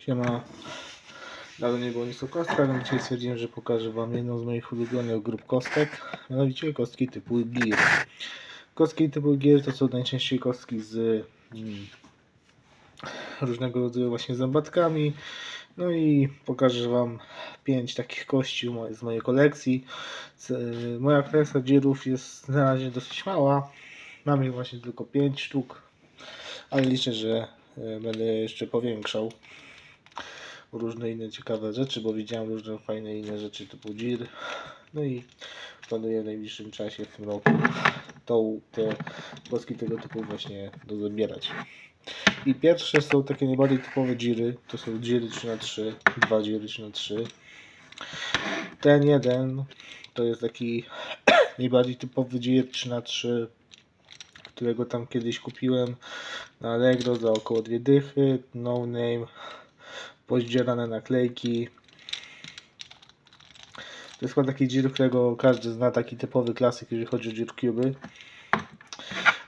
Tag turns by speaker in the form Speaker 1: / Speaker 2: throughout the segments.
Speaker 1: Siema. Dawno nie było nic o kostkach, ale dzisiaj stwierdziłem, że pokażę Wam jedną z moich ulubionych grup kostek, mianowicie kostki typu Gear. Kostki typu Gear to są najczęściej kostki z mm, różnego rodzaju właśnie zębatkami. No i pokażę Wam pięć takich kości z mojej kolekcji. Moja kolekcja Gearów jest na razie dosyć mała. Mam ich właśnie tylko pięć sztuk, ale liczę, że e, będę jeszcze powiększał różne inne ciekawe rzeczy, bo widziałem różne fajne inne rzeczy typu Gear. No i planuję w najbliższym czasie w tym roku tą, te kostki tego typu właśnie dozbierać. I pierwsze są takie najbardziej typowe Geary. To są Geary 3x3, dwa Geary 3x3. Ten jeden to jest taki najbardziej typowy Gear 3x3, którego tam kiedyś kupiłem na Allegro za około dwie dychy. No name pozdzierane naklejki. To jest chyba taki Gear, którego każdy zna, taki typowy klasyk, jeżeli chodzi o Gear Cube.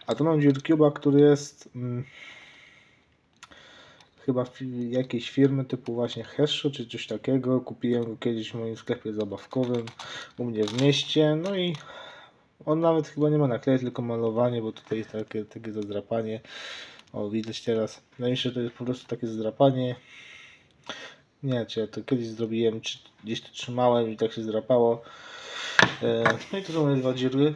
Speaker 1: A tu mam Gear Cube'a, który jest mm, chyba jakiejś firmy typu właśnie Hesho czy coś takiego. Kupiłem go kiedyś w moim sklepie zabawkowym u mnie w mieście. No i on nawet chyba nie ma naklejek, tylko malowanie, bo tutaj jest takie, takie zadrapanie. O, widać teraz. Najmniejsze to jest po prostu takie zdrapanie. Nie, czy ja to kiedyś zrobiłem, czy gdzieś to trzymałem i tak się zdrapało. E, no i to są moje dwa dzierły.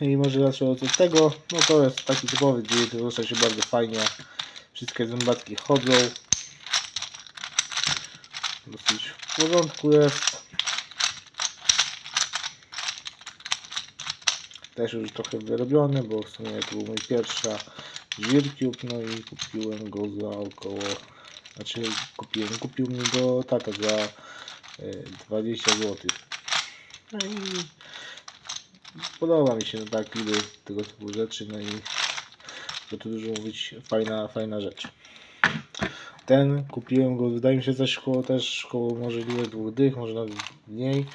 Speaker 1: I i może zacznę od tego. No to jest taki typowy to rusza się bardzo fajnie. Wszystkie zębatki chodzą. Dosyć w porządku jest. Też już trochę wyrobiony, bo w sumie to był mój pierwsza Gearcube, no i kupiłem go za około, znaczy kupiłem, kupił mi go tata za e, 20 zł. No i podoba mi się no, tak ilu tego typu rzeczy, no i co tu dużo mówić, fajna, fajna rzecz. Ten kupiłem go, wydaje mi się, za szkołą też około możliwe dwóch dych, może nawet mniej.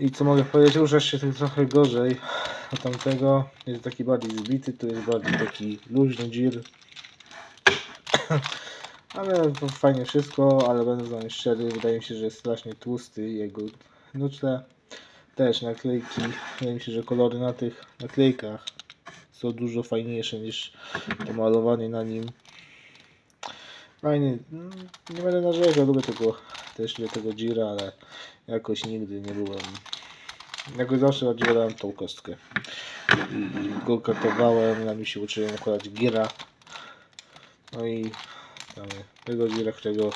Speaker 1: I co mogę powiedzieć, rusza się tak trochę gorzej od tamtego. Jest taki bardziej zbity, tu jest bardziej taki luźny gir. ale to fajnie wszystko, ale będę z wami szczery, wydaje mi się, że jest strasznie tłusty jego nutle. Też naklejki, wydaje mi się, że kolory na tych naklejkach są dużo fajniejsze niż pomalowanie na nim. Fajnie, mm, nie będę narzekał, lubię tego, też do tego gira, ale jakoś nigdy nie byłem Jakoś zawsze oddzielałem tą kostkę. Go kartowałem, na mi się uczyłem układać gira. No i mamy tego gira, którego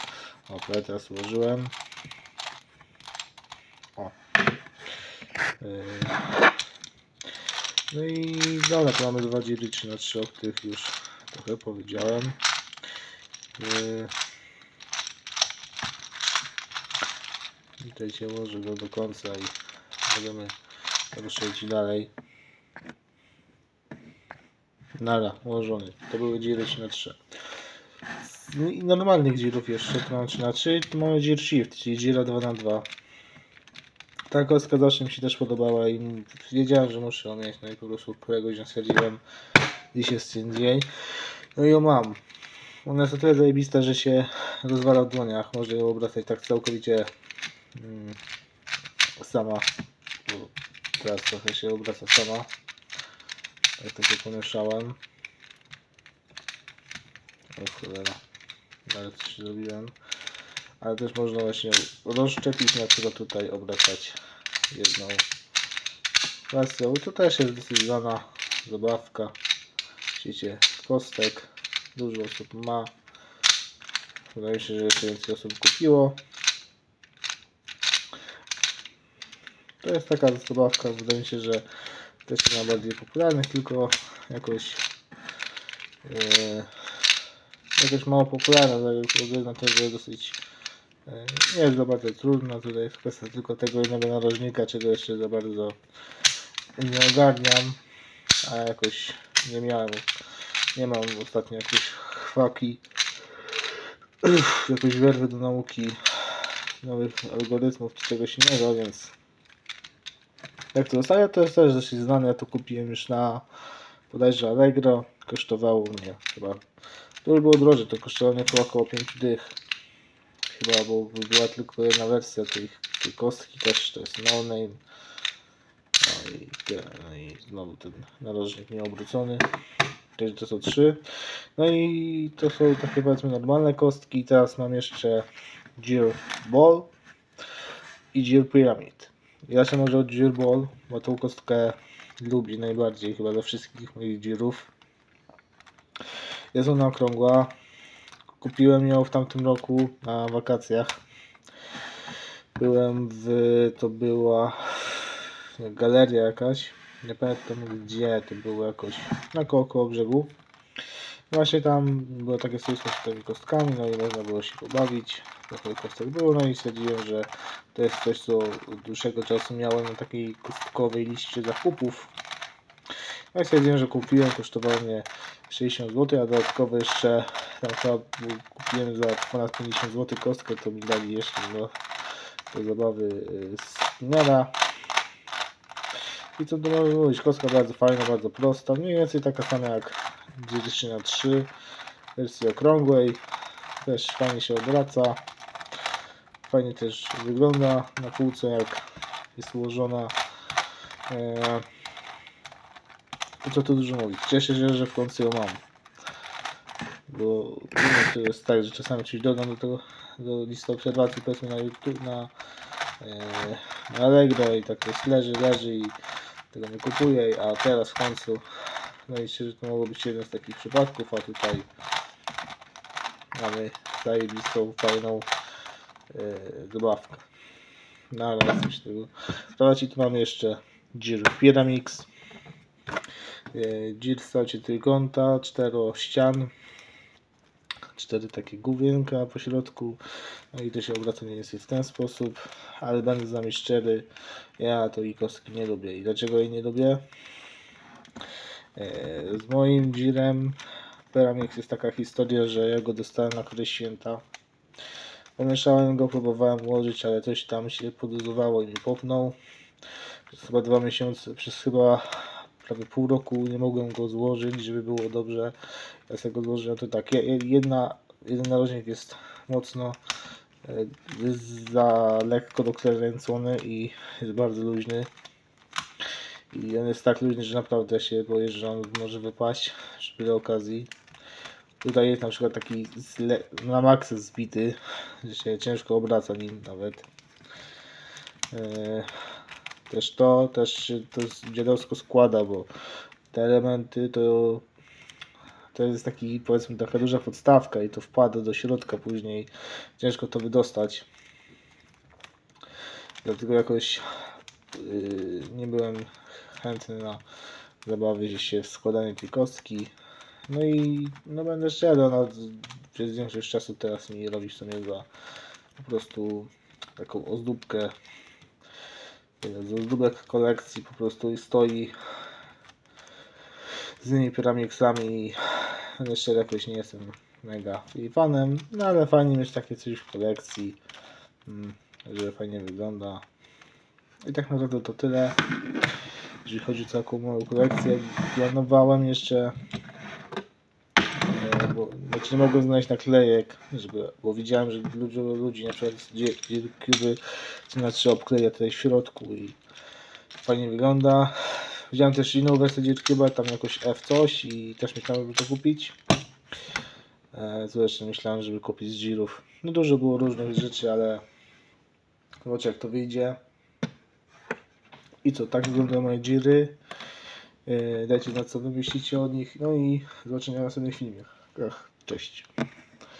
Speaker 1: o, teraz ułożyłem. O. Yy. No i dobra, to mamy dwa dziry 3 na 3 o już trochę powiedziałem. Yy. Tutaj się ułoży go do końca i Możemy ruszyć dalej. Nara, ułożony. To były dziry 3 na 3 I normalnych dzirów jeszcze, tu mamy 3 na 3 tu mamy dzir shift, czyli dzira 2 na 2 Ta kostka zawsze mi się też podobała i wiedziałem, że muszę ją mieć, no i po prostu któregoś dnia stwierdziłem, dziś jest ten dzień. No i ją mam. Ona jest o tyle zajebista, że się rozwala w dłoniach, może ją obracać tak całkowicie mm, sama teraz trochę się obraca sama. Tak się pomieszałem. O cholera. Nawet coś zrobiłem. Ale też można właśnie rozszczepić, na przykład tutaj obracać jedną wersją. To też jest dosyć znana zabawka. Widzicie, kostek. Dużo osób ma. Wydaje mi się, że jeszcze więcej osób kupiło. To jest taka zabawka, wydaje mi się, że też nie ma bardziej popularnych, tylko jakoś e, jakoś mało popularna, na to, że dosyć e, nie jest za bardzo trudna, tutaj jest kwestia tylko tego jednego narożnika, czego jeszcze za bardzo nie ogarniam, a jakoś nie miałem, nie mam ostatnio jakiejś chwaki, jakiejś werwy do nauki nowych algorytmów czy czegoś innego, więc jak to zostaje, to jest też dosyć znane. Ja to kupiłem już na bodajże Allegro. Kosztowało mnie chyba To już było drożej, to kosztowało mnie około 5 dych. Chyba, bo była tylko jedna wersja tej, tej kostki, też to jest no name. No i, te- no i znowu ten narożnik nieobrócony. Czyli to są trzy. No i to są takie powiedzmy normalne kostki. Teraz mam jeszcze Gear Ball i Gear Pyramid. Ja się może od Gear Ball, bo tą kostkę lubię najbardziej chyba ze wszystkich moich Gearów. Jest ona okrągła. Kupiłem ją w tamtym roku na wakacjach. Byłem w. To była galeria jakaś. Nie pamiętam gdzie to było jakoś na koło, koło brzegu. Właśnie tam było takie stoisko z tymi kostkami, no i można było się pobawić. Trochę kostek było, no i stwierdziłem, że to jest coś, co od dłuższego czasu miałem na takiej kostkowej liście zakupów. No i stwierdziłem, że kupiłem, kosztowało mnie 60 zł, a dodatkowo jeszcze tam kupiłem za ponad 50 zł kostkę, to mi dali jeszcze do, do zabawy y, spinera. I co tu można mówić, kostka bardzo fajna, bardzo prosta, mniej więcej taka sama jak 3 na 3 w wersji okrągłej, też fajnie się obraca, fajnie też wygląda na półce jak jest ułożona. Eee, co tu dużo mówić. Cieszę się, że w końcu ją mam. Bo to jest tak, że czasami coś dodam do tego do listy obserwacji powiedzmy na YouTube, na, e, na Allegro i tak jest leży, leży i tego nie kupuję, a teraz w końcu no i że to mogło być jeden z takich przypadków, a tutaj mamy zajebistą, fajną e, zabawkę. No ale nie chcę tego sprawdzać i tu mamy jeszcze Gir Pyramix. E, Gir w kształcie trójkąta, czterościan, cztery takie główienka po środku. No i to się obraca mniej więcej w ten sposób, ale będę z nami szczery, ja to i kostki nie lubię. I dlaczego jej nie lubię? E, Z moim Girem Pyramix jest taka historia, że ja go dostałem na któreś święta. Pomieszałem go, próbowałem ułożyć, ale coś tam się podozowało i mi popnął. Przez chyba dwa miesiące, przez chyba prawie pół roku nie mogłem go złożyć, żeby było dobrze. Ja sobie go złożyłem, to tak, je- je- jedna, jeden narożnik jest mocno e, jest za lekko dokręcony i jest bardzo luźny. I on jest tak luźny, że naprawdę się boję, że on może wypaść przy wiele okazji. Tutaj jest na przykład taki na maksa zbity, że się ciężko obraca nim nawet. E, też to, też to dziadowsko składa, bo te elementy to to jest taki powiedzmy taka duża podstawka i to wpada do środka później. Ciężko to wydostać. Dlatego jakoś nie byłem chętny na zabawy się w składanie tej kostki. No i no będę szczery, ona z- przez większość czasu teraz mi robi w sumie za po prostu taką ozdóbkę. Z ozdóbek kolekcji po prostu stoi z tymi piramiksami będę szczery, jakoś nie jestem mega fanem, no ale fajnie mieć takie coś w kolekcji, mm, że fajnie wygląda. I tak naprawdę to tyle, jeżeli chodzi o całą moją kolekcję. Planowałem jeszcze, e, bo znaczy nie mogłem znaleźć naklejek, żeby, bo widziałem, że dużo ludzi na przykład z Cuby na trzy obkleja tutaj w środku i fajnie wygląda. Widziałem też inną wersję Cuba, tam jakoś F coś i też myślałem, żeby to kupić. E, zresztą myślałem, żeby kupić z Girów. No dużo było różnych rzeczy, ale zobaczcie jak to wyjdzie. I co, tak wyglądają moje Giry. E, dajcie znać co wy myślicie o nich. No i zobaczenia w następnych. Ach, cześć.